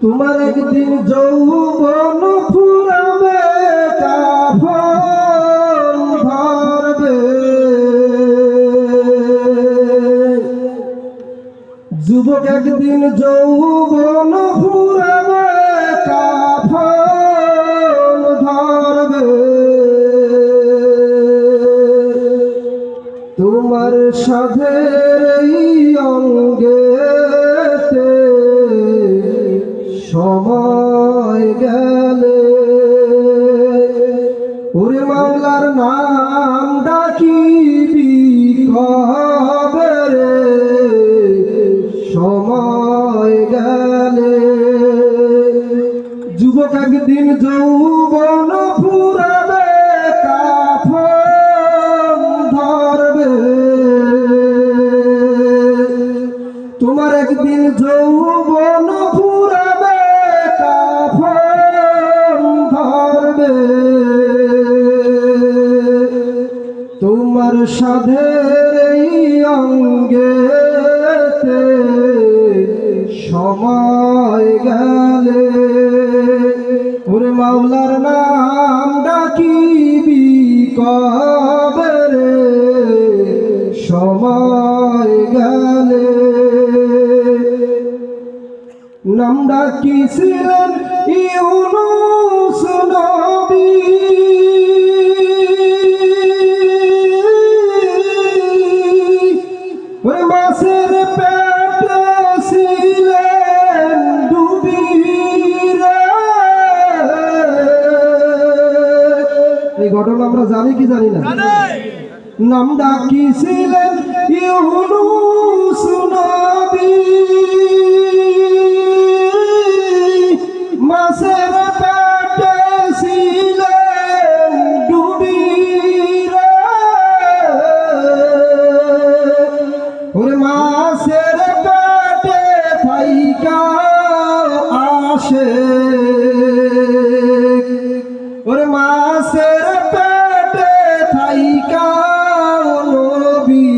তোমার একদিন যৌবন ফুরাবে কাফন যুবক একদিন যৌবন ফুরাবে কাফন তোমার সাধের এই অঙ্গেতে সময় গেলে। ওরে বাংলার নাম ডাকিবি সাধের এই অঙ্গেতে সময় গেলে। ওরে মাওলার নাম ডাকিবি কবে রে সময় গেলে। নাম ডাকিছিলেন ইউনুস নবী। ওই মাসের পেটে ছিলেন ডুবি। এই ঘটনা আমরা জানি কি জানি না? নাম ইউনুস নবী। মাসের পেটে থাইকা আসে। ওরে মাসের পেটে থাইকা নবী।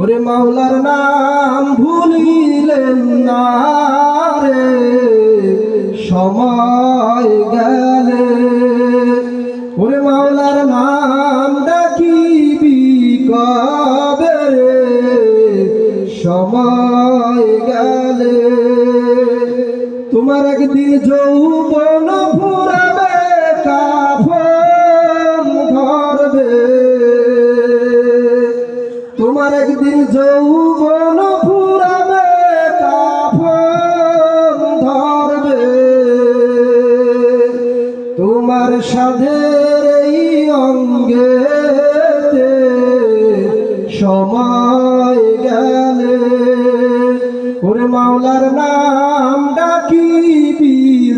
ওরে মাওলার নাম ভুলিলেন না রে। সময় সময় গেলে তোমার একদিন যৌবন ফুরাবে, কাফন ধরবে। তোমার একদিন যৌবন ফুরাবে, কাফন ধরবে। তোমার সাধের এই অঙ্গেতে সময় মাওলার নাম ডাকিবি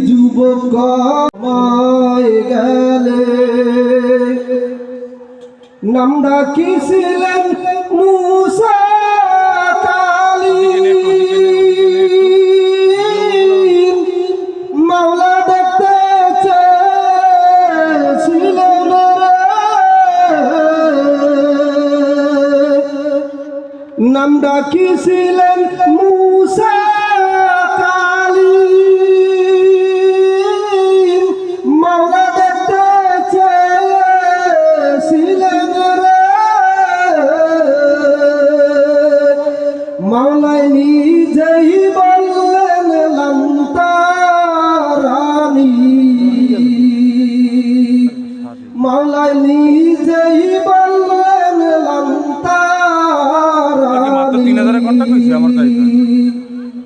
যুবক সময় গেলে নাম ডাকিছিলেন মুসা কালীন। নাম ডাকিছিলেন মুসা।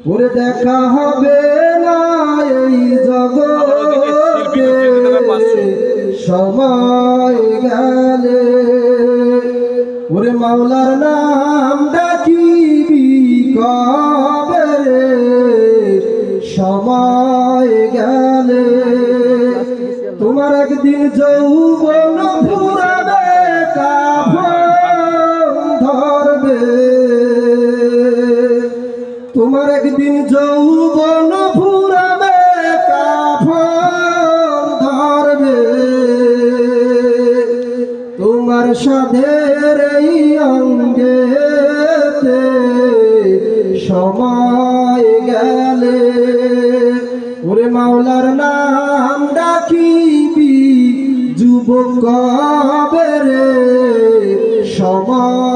ওরে দেখা হবে না এই জগতে। সময় গেলে। ওরে মাওলার নাম ডাকিবি কবে সময় গেলে। তোমার একদিন যৌবন ফুরাবে কাফন তোমার একদিন যৌবন ফুরাবে, কাফর ধরবে। তোমার সাধের এই অঙ্গে সময় গেলে। ওরে মাওলার নাম ডাকিবি, যুবক রে সময়